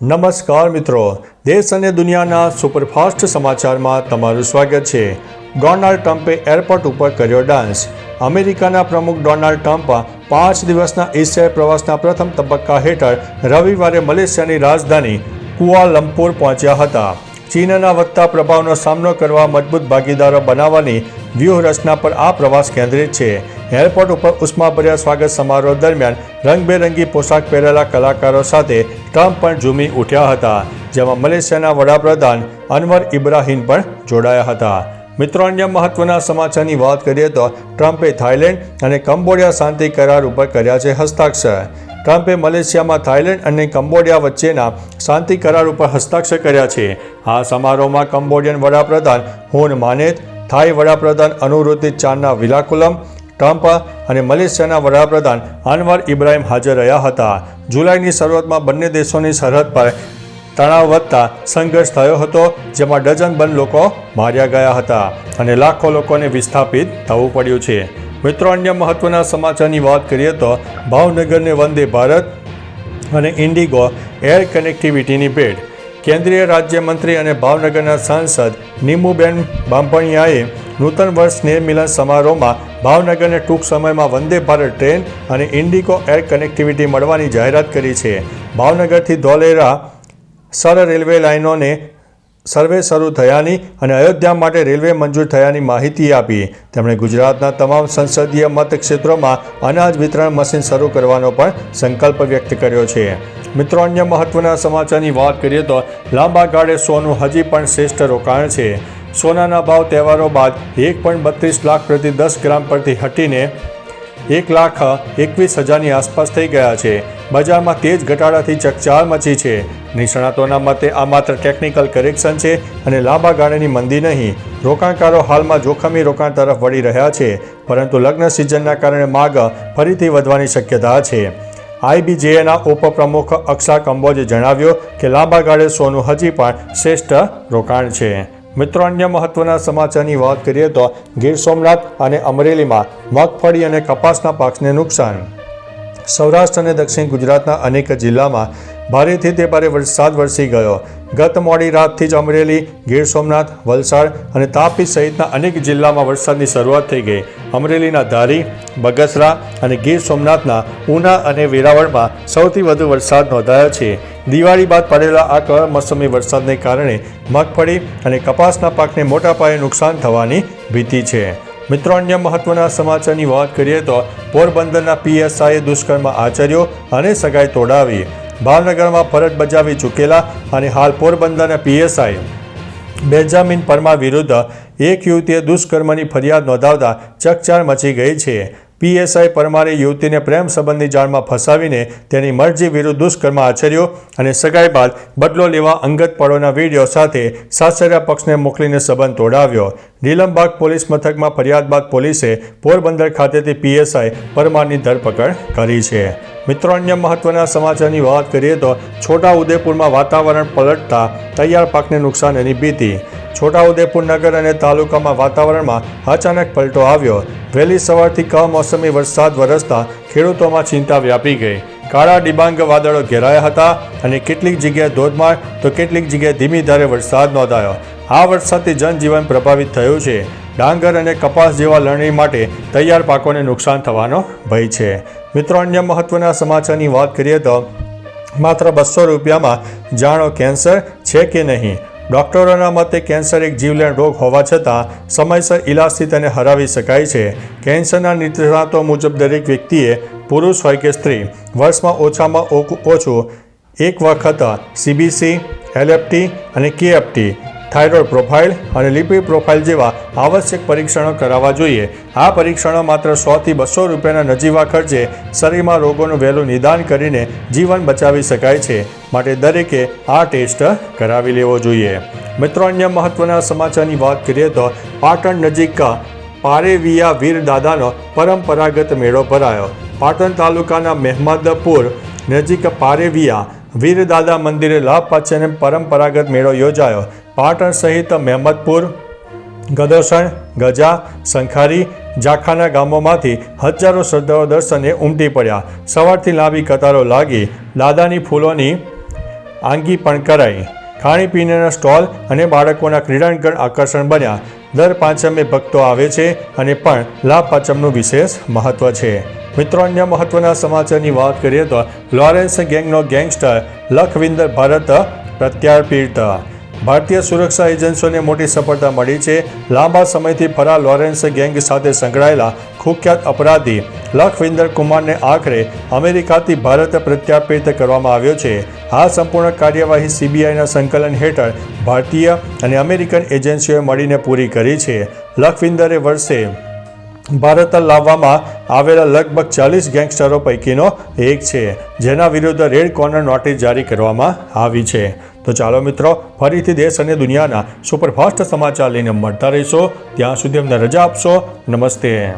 નમસ્કાર મિત્રો, દેશ અને દુનિયાના સુપરફાસ્ટ સમાચારમાં તમારું સ્વાગત છે. ડોનાલ્ડ ટ્રમ્પે એરપોર્ટ ઉપર કર્યો ડાન્સ. અમેરિકાના પ્રમુખ ડોનાલ્ડ ટ્રમ્પ પાંચ દિવસના એશિયાઈ પ્રવાસના પ્રથમ તબક્કા હેઠળ રવિવારે મલેશિયાની રાજધાની કુઆલંપુર પહોંચ્યા હતા. ચીનના વધતા પ્રભાવનો સામનો કરવા મજબૂત ભાગીદારો બનાવવાની વ્યૂહરચના પર આ પ્રવાસ કેન્દ્રિત છે. એરપોર્ટ ઉપર ઉષ્માભર્યા સ્વાગત સમારોહ દરમિયાન રંગબેરંગી પોશાક પહેરેલા કલાકારો સાથે ટ્રમ્પ પણ ઝૂમી ઉઠ્યા હતા, જેમાં મલેશિયાના વડાપ્રધાન અનવર ઇબ્રાહીમ પણ જોડાયા હતા. મિત્રો, અન્ય મહત્વના સમાચારની વાત કરીએ તો ટ્રમ્પે થાઇલેન્ડ અને કંબોડિયા શાંતિ કરાર ઉપર કર્યા છે હસ્તાક્ષર. ટ્રમ્પે મલેશિયામાં થાઇલેન્ડ અને કંબોડિયા વચ્ચેના શાંતિ કરાર ઉપર હસ્તાક્ષર કર્યા છે. આ સમારોહમાં કંબોડિયન વડાપ્રધાન હુન માનેત થાઈ વડાપ્રધાન અનુરુદ્ધિત ચાનના વિલાકુલમ ટ્રમ્પ અને મલેશિયાના વડાપ્રધાન અનવર ઇબ્રાહિમ હાજર રહ્યા હતા. જુલાઈની શરૂઆતમાં બંને દેશોની સરહદ પર તણાવ વધતા સંઘર્ષ થયો હતો, જેમાં ડઝન બંધ લોકો માર્યા ગયા હતા અને લાખો લોકોને વિસ્થાપિત થવું પડ્યું છે. મિત્રો, અન્ય મહત્વના સમાચારની વાત કરીએ તો ભાવનગરને વંદે ભારત અને ઇન્ડિગો એર કનેક્ટિવિટીની ભેટ. કેન્દ્રીય રાજ્યમંત્રી અને ભાવનગરના સાંસદ નીમુબેન બાંભણિયાએ નૂતન વર્ષ સ્નેહ મિલન સમારોહમાં ભાવનગરને ટૂંક સમયમાં વંદે ભારત ટ્રેન અને ઇન્ડિગો એર કનેક્ટિવિટી મળવાની જાહેરાત કરી છે. ભાવનગરથી ધોલેરા સર રેલવે લાઇનોને સર્વે શરૂ થયાની અને અયોધ્યા માટે રેલવે મંજૂર થયાની માહિતી આપી. તેમણે ગુજરાતના તમામ સંસદીય મતક્ષેત્રોમાં અનાજ વિતરણ મશીન શરૂ કરવાનો પણ સંકલ્પ વ્યક્ત કર્યો છે. મિત્રો, અન્ય મહત્વના સમાચારની વાત કરીએ તો લાંબા ગાળે સોનું હજી પણ શ્રેષ્ઠ રોકાણ છે. સોનાના ભાવ તહેવારો બાદ એક પોઈન્ટ બત્રીસ લાખ પ્રતિ દસ ગ્રામ પરથી હટીને એક લાખ એકવીસ હજારની આસપાસ થઈ ગયા છે. બજારમાં તેજ ઘટાડાથી ચકચાર મચી છે. નિષ્ણાતોના મતે આ માત્ર ટેકનિકલ કરેક્શન છે અને લાંબા ગાળાની મંદી નહીં. રોકાણકારો હાલમાં જોખમી રોકાણ તરફ વળી રહ્યા છે, પરંતુ લગ્ન સિઝનના કારણે માગ ફરીથી વધવાની શક્યતા છે. આઈબીજેએના ઉપપ્રમુખ અક્ષા કંબોજે જણાવ્યું કે લાંબા ગાળે સોનું હજી પણ શ્રેષ્ઠ રોકાણ છે. મિત્રો, અન્ય મહત્વના સમાચારની વાત કરીએ તો ગીર સોમનાથ અને અમરેલીમાં મગફળી અને કપાસના પાકને નુકસાન. સૌરાષ્ટ્ર અને દક્ષિણ ગુજરાતના અનેક જિલ્લામાં ભારેથી તે ભારે વરસાદ વરસી ગયો. ગત મોડી રાતથી જ અમરેલી, ગીર સોમનાથ, વલસાડ અને તાપી સહિતના અનેક જિલ્લામાં વરસાદની શરૂઆત થઈ ગઈ. અમરેલીના ધારી, બગસરા અને ગીર સોમનાથના ઉના અને વેરાવળમાં સૌથી વધુ વરસાદ નોંધાયો છે. દિવાળી બાદ પડેલા આ કમોસમી વરસાદને કારણે મગફળી અને કપાસના પાકને મોટા પાયે નુકસાન થવાની ભીતિ છે. મિત્રો, અન્ય મહત્વના સમાચારની વાત કરીએ તો પોરબંદરના પીએસઆઈએ દુષ્કર્મ આચર્યો અને સગાઈ તોડાવી. ભાવનગરમાં ફરજ બજાવી ચૂકેલા અને હાલ પોરબંદરના પીએસઆઈ બેન્જામિન પરમાર વિરુદ્ધ એક યુવતીએ દુષ્કર્મની ફરિયાદ નોંધાવતા ચકચાર મચી ગઈ છે. પીએસઆઈ પરમારે યુવતીને પ્રેમ સંબંધની જાળમાં ફસાવીને તેની મરજી વિરુદ્ધ દુષ્કર્મ આચર્યો અને સગાઈ બાદ બદલો લેવા અંગત પળોના વીડિયો સાથે સાસરિયા પક્ષને મોકલીને સંબંધ તોડાવ્યો. નીલમબાગ પોલીસ મથકમાં ફરિયાદ બાદ પોલીસે પોરબંદર ખાતેથી પીએસઆઈ પરમારની ધરપકડ કરી છે. મિત્રો, અન્ય મહત્વના સમાચારની વાત કરીએ તો છોટા ઉદેપુરમાં વાતાવરણ પલટતા તૈયાર પાકને નુકસાનની ભીતિ. છોટાઉદેપુર નગર અને તાલુકામાં વાતાવરણમાં અચાનક પલટો આવ્યો. વહેલી સવારથી કમોસમી વરસાદ વરસતા ખેડૂતોમાં ચિંતા વ્યાપી ગઈ. કાળા ડિબાંગ વાદળો ઘેરાયા હતા અને કેટલીક જગ્યાએ ધોધમાર તો કેટલીક જગ્યાએ ધીમી ધારે વરસાદ નોંધાયો. આ વરસાદથી જનજીવન પ્રભાવિત થયું છે. ડાંગર અને કપાસ જેવા લણણી માટે તૈયાર પાકોને નુકસાન થવાનો ભય છે. મિત્રો, અન્ય મહત્વના સમાચારની વાત કરીએ તો માત્ર બસો રૂપિયામાં જાણો કેન્સર છે કે નહીં? ડોક્ટરોના મતે કેન્સર એક જીવલેણ રોગ હોવા છતાં સમયસર ઇલાજથી તેને હરાવી શકાય છે. કેન્સરના નિષ્ણાતો મુજબ દરેક વ્યક્તિએ પુરુષ હોય કે સ્ત્રી, વર્ષમાં ઓછામાં ઓછું એક વખત સીબીસી એલએફટી અને કેએફટી થાઇરોઇડ પ્રોફાઇલ અને લિપિડ પ્રોફાઇલ જેવા આવશ્યક પરીક્ષણો કરાવવા જોઈએ. આ પરીક્ષણો માત્ર સોથી બસો રૂપિયાના નજીવા ખર્ચે શરીરમાં રોગોનું વહેલું નિદાન કરીને જીવન બચાવી શકાય છે. માટે દરેકે આ ટેસ્ટ કરાવી લેવો જોઈએ. મિત્રો, અન્ય મહત્વના સમાચારની વાત કરીએ તો પાટણ નજીક પારેવિયા વીર દાદાનો પરંપરાગત મેળો ભરાયો. પાટણ તાલુકાના મહેમદપુર નજીક પારેવિયા વીરદાદા મંદિરે લાભ પાછળ પરંપરાગત મેળો યોજાયો. પાટણ સહિત મહેમદપુર, ગદોસણ, ગજા, સંખારી જાખાના ગામોમાંથી હજારો શ્રદ્ધાળુઓ દર્શને ઉમટી પડ્યા. સવારથી લાંબી કતારો લાગી. દાદાની ફૂલોની આંગી પણ કરાઈ. ખાણીપીણીના સ્ટોલ અને બાળકોના ક્રીડાંગણ આકર્ષણ બન્યા. દર પાંચમે ભક્તો આવે છે અને પણ લાભ પાંચમનું વિશેષ મહત્વ છે. મિત્રો, અન્ય મહત્વના સમાચારની વાત કરીએ તો લોરેન્સ ગેંગનો ગેંગસ્ટર લખવિંદર ભારત પ્રત્યાર્પિત. ભારતીય સુરક્ષા એજન્સીઓને મોટી સફળતા મળી છે. લાંબા સમયથી ફરા લોરેન્સ ગેંગ સાથે સંકળાયેલા કુખ્યાત અપરાધી લખવિંદર કુમારને આખરે અમેરિકાથી ભારત પ્રત્યાર્પિત કરવામાં આવ્યો છે. આ સંપૂર્ણ કાર્યવાહી સીબીઆઈના સંકલન હેઠળ ભારતીય અને અમેરિકન એજન્સીઓએ મળીને પૂરી કરી છે. લખવિંદરે વર્ષે ભારત લાવવામાં આવેલા લગભગ ચાલીસ ગેંગસ્ટરો પૈકીનો એક છે, જેના વિરુદ્ધ રેડ કોર્નર નોટિસ જારી કરવામાં આવી છે. તો ચાલો મિત્રો, ફરીથી દેશ અને દુનિયાના સુપરફાસ્ટ સમાચાર લઈને મળતા રહીશો. ત્યાં સુધી અમને રજા આપશો. નમસ્તે.